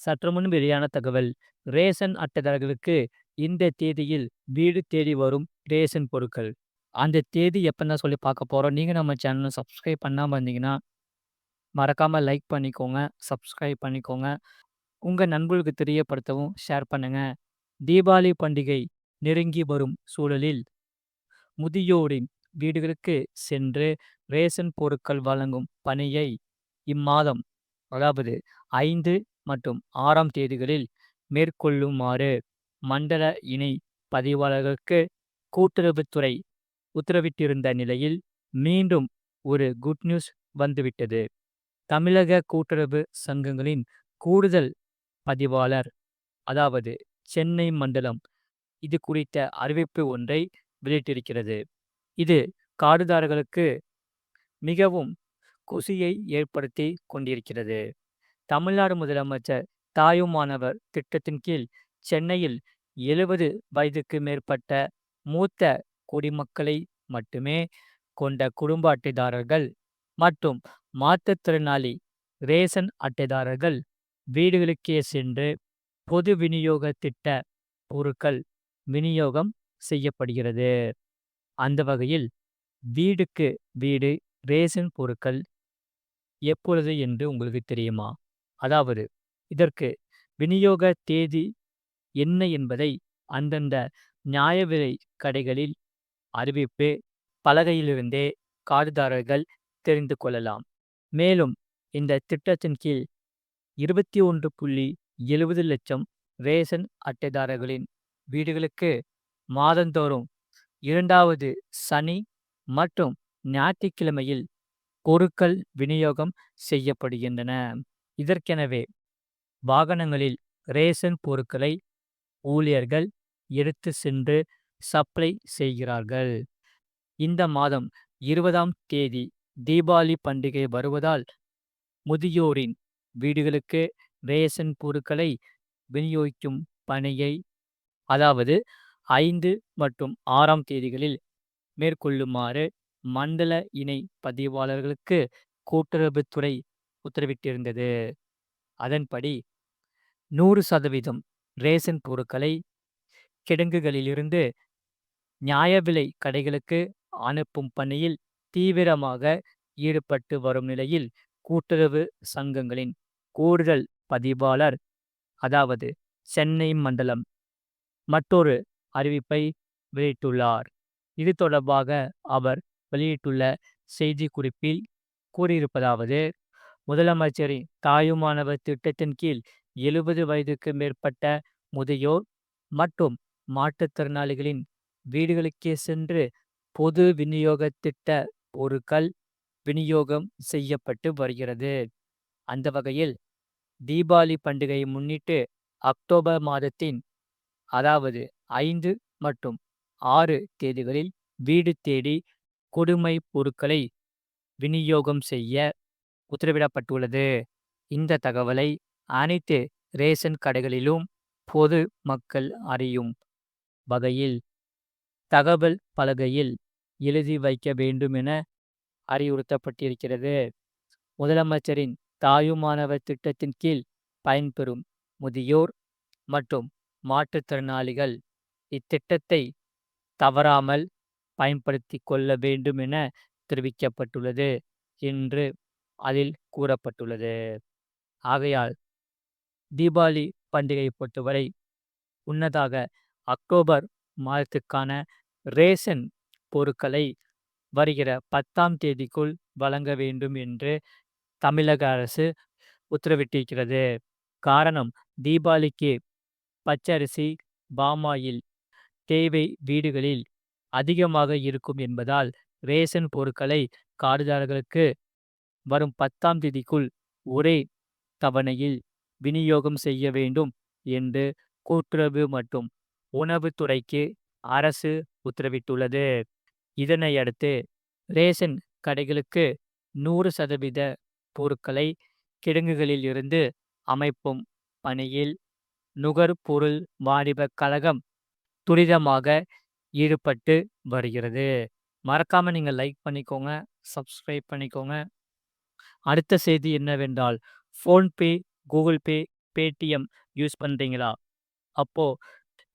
சற்று முன் வெளியான தகவல் ரேஷன் அட்டைதாரர்களுக்கு இந்த தேதியில் வீடு தேடி வரும் ரேஷன் பொருட்கள். அந்த தேதி எப்போன்னா சொல்லி பார்க்க போகிறோம் நீங்கள் நம்ம சேனலை சப்ஸ்கிரைப் பண்ணாமல் இருந்தீங்கன்னா, மறக்காமல் லைக் பண்ணிக்கோங்க, சப்ஸ்கிரைப் பண்ணிக்கோங்க. உங்கள் நண்பர்களுக்கு தெரியப்படுத்தவும் ஷேர் பண்ணுங்கள் தீபாவளி பண்டிகை நெருங்கி வரும் சூழலில், முதியோரின் வீடுகளுக்கு சென்று ரேஷன் பொருட்கள் வழங்கும் பணியை இம்மாதம் அதாவது ஐந்து மற்றும் ஆறாம் தேதிகளில் மேற்கொள்ளுமாறு மண்டல இணை பதிவாளர்களுக்கு கூட்டுறவுத்துறை உத்தரவிட்டிருந்த நிலையில், மீண்டும் ஒரு குட் நியூஸ் வந்துவிட்டது. தமிழக கூட்டுறவு சங்கங்களின் கூடுதல் பதிவாளர் அதாவது சென்னை மண்டலம் இது குறித்த அறிவிப்பு ஒன்றை வெளியிட்டிருக்கிறது. இது காடுதாரர்களுக்கு மிகவும் குசியை ஏற்படுத்தி கொண்டிருக்கிறது. தமிழ்நாடு முதலமைச்சர் தாயுமானவர் திட்டத்தின் கீழ் சென்னையில் 70 வயதுக்கு மேற்பட்ட மூத்த குடிமக்களை மட்டுமே கொண்ட குடும்ப அட்டைதாரர்கள் மற்றும் மாற்றுத்திறனாளி ரேஷன் அட்டைதாரர்கள் வீடுகளுக்கே சென்று பொது விநியோக திட்ட பொருட்கள் விநியோகம் செய்யப்படுகிறது. அந்த வகையில் வீடுக்கு வீடு ரேஷன் பொருட்கள் எப்பொழுது என்று உங்களுக்கு தெரியுமா? அதாவது இதற்கு விநியோக தேதி என்ன என்பதை அந்தந்த நியாய விலை கடைகளில் அறிவிப்பு பலகையிலிருந்தே கார்டுதாரர்கள் தெரிந்து கொள்ளலாம். மேலும் இந்த திட்டத்தின் கீழ் 21.70 லட்சம் ரேஷன் அட்டைதாரர்களின் வீடுகளுக்கு மாதந்தோறும் இரண்டாவது சனி மற்றும் ஞாயிற்றுக்கிழமையில் பொருட்கள் விநியோகம் செய்யப்படுகின்றன. இதற்கெனவே வாகனங்களில் ரேஷன் பொருட்களை ஊழியர்கள் எடுத்து சென்று சப்ளை செய்கிறார்கள். இந்த மாதம் 20ஆம் தேதி தீபாவளி பண்டிகை வருவதால், முதியோரின் வீடுகளுக்கு ரேஷன் பொருட்களை விநியோகிக்கும் பணியை அதாவது ஐந்து மற்றும் ஆறாம் தேதிகளில் மேற்கொள்ளுமாறு மண்டல இணை பதிவாளர்களுக்கு கூட்டுறவுத்துறை உத்தரவிட்டிருந்தது. அதன்படி 100% ரேஷன் பொருட்களை கிடங்குகளிலிருந்து நியாய விலை கடைகளுக்கு அனுப்பும் பணியில் தீவிரமாக ஈடுபட்டு வரும் நிலையில், கூட்டுறவு சங்கங்களின் கூடுதல் பதிவாளர் அதாவது சென்னை மண்டலம் மற்றொரு அறிவிப்பை வெளியிட்டுள்ளார். இது தொடர்பாக அவர் வெளியிட்டுள்ள செய்திக்குறிப்பில் கூறியிருப்பதாவது முதலமைச்சரின் தாயுமானவர் திட்டத்தின் கீழ் 70 வயதுக்கு மேற்பட்ட முதியோர் மற்றும் மாற்றுத்திறனாளிகளின் வீடுகளுக்கே சென்று பொது விநியோக திட்ட பொருட்கள் விநியோகம் செய்யப்பட்டு வருகிறது. அந்த வகையில் தீபாவளி பண்டிகையை முன்னிட்டு அக்டோபர் மாதத்தின் அதாவது ஐந்து மற்றும் ஆறு தேதிகளில் வீடு தேடி கொடுமை பொருட்களை விநியோகம் செய்ய உத்தரவிடப்பட்டுள்ளது. இந்த தகவலை அனைத்து ரேஷன் கடைகளிலும் பொது மக்கள் அறியும் வகையில் தகவல் பலகையில் எழுதி வைக்க வேண்டும் என அறிவுறுத்தப்பட்டிருக்கிறது. முதலமைச்சரின் தாயுமானவர் திட்டத்தின் கீழ் பயன்பெறும் முதியோர் மற்றும் மாற்றுத்திறனாளிகள் இத்திட்டத்தை தவறாமல் பயன்படுத்தி கொள்ள வேண்டும் என தெரிவிக்கப்பட்டுள்ளது என்று அதில் கூறப்பட்டுள்ளது. ஆகையால் தீபாவளி பண்டிகையை பொறுத்தவரை முன்னதாக அக்டோபர் மாதத்துக்கான ரேஷன் பொருட்களை வருகிற 10ஆம் தேதிக்குள் வழங்க வேண்டும் என்று தமிழக அரசு உத்தரவிட்டிருக்கிறது. காரணம் தீபாவளிக்கு பச்சரிசி, பாமாயில் தேவை வீடுகளில் அதிகமாக இருக்கும் என்பதால், ரேஷன் பொருட்களை காடுதாரர்களுக்கு வரும் 10ஆம் தேதிக்குள் ஒரே தவணையில் விநியோகம் செய்ய வேண்டும் என்று கூட்டுறவு மற்றும் உணவுத்துறைக்கு அரசு உத்தரவிட்டுள்ளது. இதனையடுத்து ரேஷன் கடைகளுக்கு 100% பொருட்களை கிடங்குகளில் இருந்து அமைப்பும் பணியில் நுகர்பொருள் வாணிபக் கழகம் துரிதமாக ஈடுபட்டு வருகிறது. மறக்காம நீங்க லைக் பண்ணிக்கோங்க, சப்ஸ்கிரைப் பண்ணிக்கோங்க. அடுத்த செய்தி என்னவென்றால், PhonePe, Google Pay Paytm use பண்ணுறீங்களா அப்போது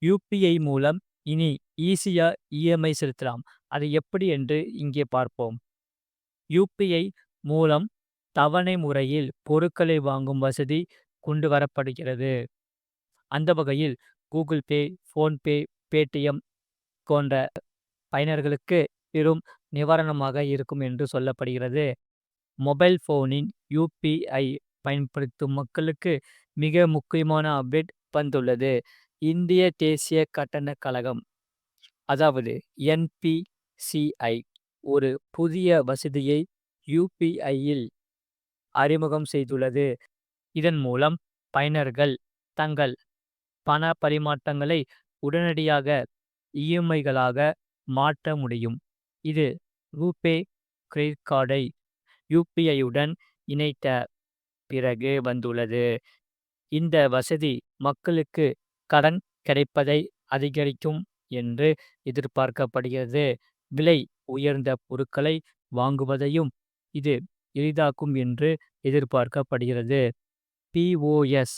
யூபிஐ மூலம் இனி ஈஸியாக இஎம்ஐ செலுத்தலாம். அது எப்படி என்று இங்கே பார்ப்போம். யுபிஐ மூலம் தவணை முறையில் பொருட்களை வாங்கும் வசதி கொண்டு வரப்படுகிறது. அந்த வகையில் கூகுள் பே, ஃபோன்பே பேடிஎம் போன்ற பயனர்களுக்கு பெரும் நிவாரணமாக இருக்கும் என்று சொல்லப்படுகிறது. மொபைல் ஃபோனின் யுபிஐ பயன்படுத்தும் மக்களுக்கு மிக முக்கியமான அப்டேட் வந்துள்ளது. இந்திய தேசிய கட்டண கழகம் அதாவது என்பிசிஐ ஒரு புதிய வசதியை யுபிஐயில் அறிமுகம் செய்துள்ளது. இதன் மூலம் பயனர்கள் தங்கள் பண பரிமாற்றங்களை உடனடியாக இஎம்ஐகளாக மாற்ற முடியும். இது ரூபே கிரெடிட் கார்டை யுபிஐயுடன் இணைத்த பிறகு வந்துள்ளது. இந்த வசதி மக்களுக்கு கடன் கிடைப்பதை அதிகரிக்கும் என்று எதிர்பார்க்கப்படுகிறது. விலை உயர்ந்த பொருட்களை வாங்குவதையும் இது எளிதாக்கும் என்று எதிர்பார்க்கப்படுகிறது. பிஓஎஸ்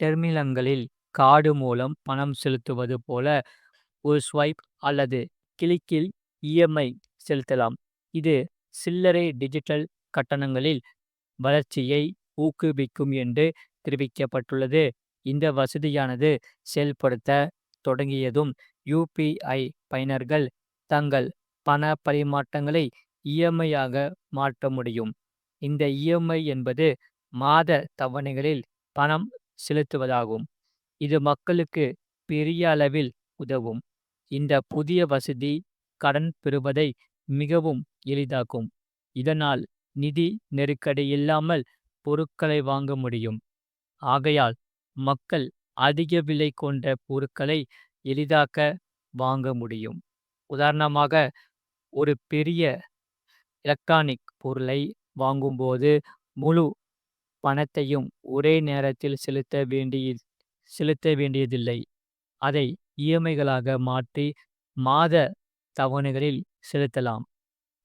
டெர்மினங்களில் கார்டு மூலம் பணம் செலுத்துவது போல ஒரு ஸ்வைப் அல்லது கிளிக்கில் இஎம்ஐ செலுத்தலாம். இது சில்லறை டிஜிட்டல் கட்டணங்களில் வளர்ச்சியை ஊக்குவிக்கும் என்று தெரிவிக்கப்பட்டுள்ளது. இந்த வசதியானது செயல்படுத்த தொடங்கியதும் யுபிஐ பயனர்கள் தங்கள் பண பரிமாற்றங்களை இஎம்ஐயாக மாற்ற முடியும். இந்த இஎம்ஐ என்பது மாத தவணைகளில் பணம் செலுத்துவதாகும். இது மக்களுக்கு பெரிய அளவில் உதவும். இந்த புதிய வசதி கடன் பெறுவதை மிகவும் எளிதாக்கும். இதனால் நிதி நெருக்கடி இல்லாமல் பொருட்களை வாங்க முடியும். ஆகையால் மக்கள் அதிக விலை கொண்ட பொருட்களை எளிதாக வாங்க முடியும். உதாரணமாக ஒரு பெரிய எலக்ட்ரானிக் பொருளை வாங்கும்போது முழு பணத்தையும் ஒரே நேரத்தில் செலுத்த வேண்டிய செலுத்த வேண்டியதில்லை. அதை இஎம்ஐகளாக மாற்றி மாத தவணைகளில் செலுத்தலாம்.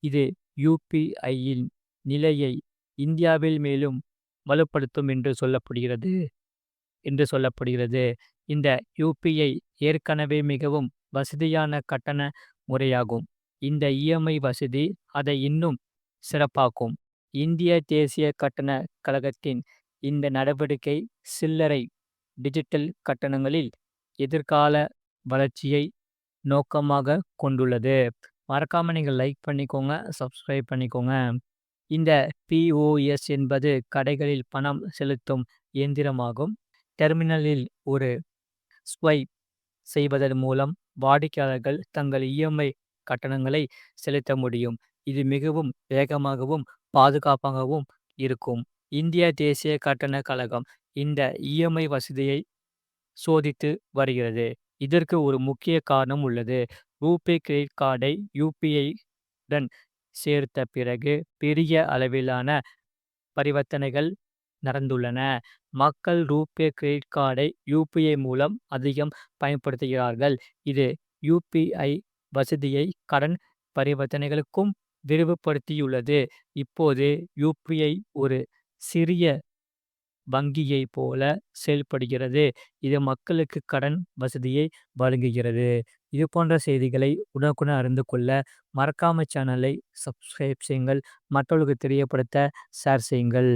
இது யுபிஐயின் நிலையை இந்தியாவில் மேலும் வலுப்படுத்தும் என்று சொல்லப்படுகிறது என்று சொல்லப்படுகிறது. இந்த யுபிஐ ஏற்கனவே மிகவும் வசதியான கட்டண முறையாகும். இந்த இஎம்ஐ வசதி அதை இன்னும் சிறப்பாக்கும். இந்திய தேசிய கட்டண கழகத்தின் இந்த நடவடிக்கை சில்லறை டிஜிட்டல் கட்டணங்களில் எதிர்கால வளர்ச்சியை நோக்கமாக கொண்டுள்ளது. மறக்காமல் நீங்கள் லைக் பண்ணிக்கோங்க, சப்ஸ்கிரைப் பண்ணிக்கோங்க. இந்த பிஓஎஸ் என்பது கடைகளில் பணம் செலுத்தும் இயந்திரமாகும். டெர்மினலில் ஒரு ஸ்வைப் செய்வதன் மூலம் வாடிக்கையாளர்கள் தங்கள் இஎம்ஐ கட்டணங்களை செலுத்த முடியும். இது மிகவும் வேகமாகவும் பாதுகாப்பாகவும் இருக்கும். இந்திய தேசிய கட்டணக் கழகம் இந்த இஎம்ஐ வசதியை சோதித்து வருகிறது. இதற்கு ஒரு முக்கிய காரணம் உள்ளது. ரூபே கிரெடிட் கார்டை யூபிஐ உடன் சேர்த்த பிறகு பெரிய அளவிலான பரிவர்த்தனைகள் நடந்துள்ளன. மக்கள் ரூபே கிரெடிட் கார்டை யூபிஐ மூலம் அதிகம் பயன்படுத்துகிறார்கள். இது யுபிஐ வசதியை கடன் பரிவர்த்தனைகளுக்கும் விரிவுபடுத்தியுள்ளது. இப்போது யூபிஐ ஒரு சிறிய வங்கியைப் போல செயல்படுகிறது. இது மக்களுக்கு கடன் வசதியை வழங்குகிறது. இது போன்ற செய்திகளை உடனுக்குடன் அறிந்து கொள்ள மறக்காம சேனலை சப்ஸ்கிரைப் செய்யுங்கள். மற்றவர்களுக்கு தெரியப்படுத்த ஷேர் செய்யுங்கள்.